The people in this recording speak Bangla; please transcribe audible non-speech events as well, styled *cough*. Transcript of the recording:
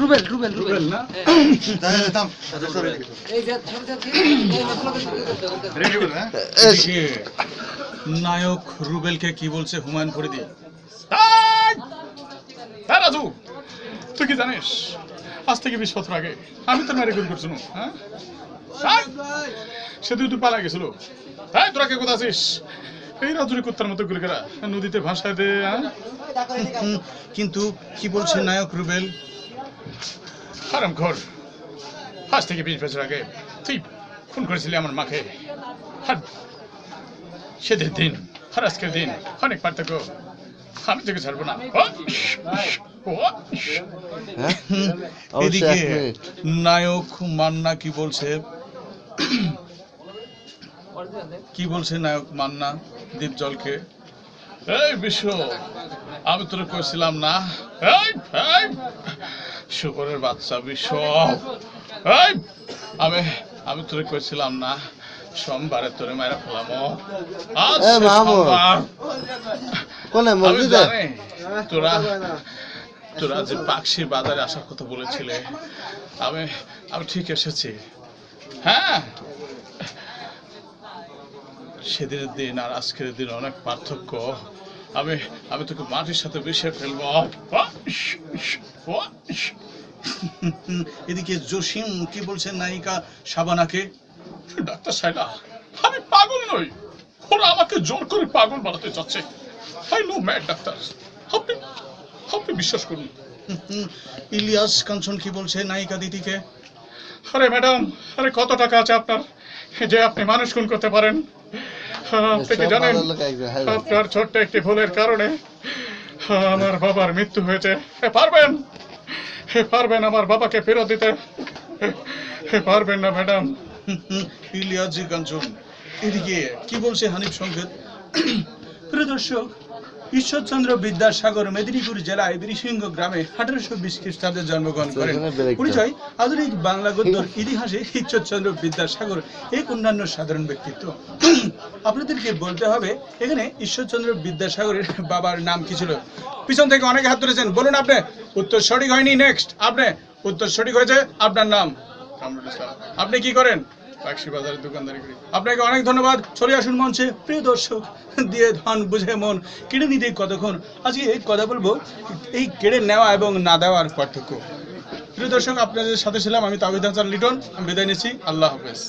রুবেল রুবেল রুবেল। না? এই যে ছোট ছোট এই মতলব এদিকে নায়ক রুবেলকে কি বলছে হুমায়ুন ফরিদি? রাজু তুই কি জানিস? আজ থেকে বিশ বছর আগে আমি তো মারি গুলি করছিল হ্যাঁ! সে দুই পালা গেছিল। তাই তোরা কে কোথা আছিস? এই রাজুরি কুত্তার মতো গুলি করা নদীতে ভাসায় দে হ্যাঁ? হুম, কিন্তু কি বলছে নায়ক রুবেল? হারাম ঘর আজ থেকে বিশ বছর আগে তুই খুন করেছিলি আমার মাকে। আর সেদিন দিন আর আজকের দিন অনেক পার্থক্য। আমি তোকে ছাড়বো না। অবশ্যই এদিকে নায়ক মান্না কি বলছে? কি বলছে নায়ক মান্না দীপ জলকে? এই বিশ্ব আমি তোর কইছিলাম না। শুকরের বাচ্চা বিশ্ব এই আমি আমি তোর কইছিলাম না সোমবারে তোরে মারা ফেলাম। আজ। সোমবার। কোনে মসজিদে? তোরা তোরা যে পাকশি বাজারে আসার কথা বলেছিলে আমি আমি ঠিক এসেছি। হ্যাঁ? সেদিনের দিন আর আজকের দিন অনেক পার্থক্য। আমি আমি তোকে মাটির সাথে মিশে ফেলব। *laughs* এদিকে জসিম কি বলছে নায়িকা শাবানাকে? ডাক্তার সাইলা আমি পাগল নই। ওরা আমাকে জোর করে পাগল বানাতে চাচ্ছে। আই নো ম্যাড ডাক্তার আপনি আপনি বিশ্বাস করুন। *laughs* ইলিয়াস কাঞ্চন কি বলছে নায়িকা দিদিকে? আরে ম্যাডাম আরে কত টাকা আছে আপনার? যে আপনি মানুষ খুন করতে পারেন। আপনি কি জানেন? হ্যাঁ। আপনার ছোট্ট একটি ভুলের কারণে আমার বাবার মৃত্যু হয়েছে। পারবেন? পারবেন আমার বাবাকে ফেরত দিতে। পারবেন না ম্যাডাম। হুম, হুম, ইলিয়াস জি কাঞ্চন এদিকে কি বলছে হানিফ সংকেত? প্রিয় দর্শক ঈশ্বরচন্দ্র বিদ্যাসাগর মেদিনীপুর জেলায় বীরসিংহ গ্রামে আঠারোশো বিশ খ্রিস্টাব্দে জন্মগ্রহণ করেন। পরিচয় আধুনিক বাংলা গদ্যর ইতিহাসে ঈশ্বরচন্দ্র বিদ্যাসাগর এক অন্যান্য সাধারণ ব্যক্তিত্ব। আপনাদেরকে বলতে হবে এখানে ঈশ্বরচন্দ্র বিদ্যাসাগরের বাবার নাম কি ছিল? পিছন থেকে অনেকে হাত ধরেছেন বলুন আপনি উত্তর সঠিক হয়নি নেক্সট আপনি উত্তর সঠিক হয়েছে আপনার নাম? আপনি কি করেন? ট্যাক্সি বাজারে দোকানদারি করি। আপনাকে অনেক ধন্যবাদ। চলে আসুন মঞ্চে। প্রিয় দর্শক, দিয়ে ধন বুঝে মন কেড়ে নিতে কতক্ষণ? আজকে এই কথা বলব, এই কেড়ে নেওয়া এবং না দেওয়ার পার্থক্য। প্রিয় দর্শক, আপনাদের সাথে ছিলাম আমি তাবিদ হাসান লিটন। আমি বিদায় নিচ্ছি। আল্লাহ হাফেজ।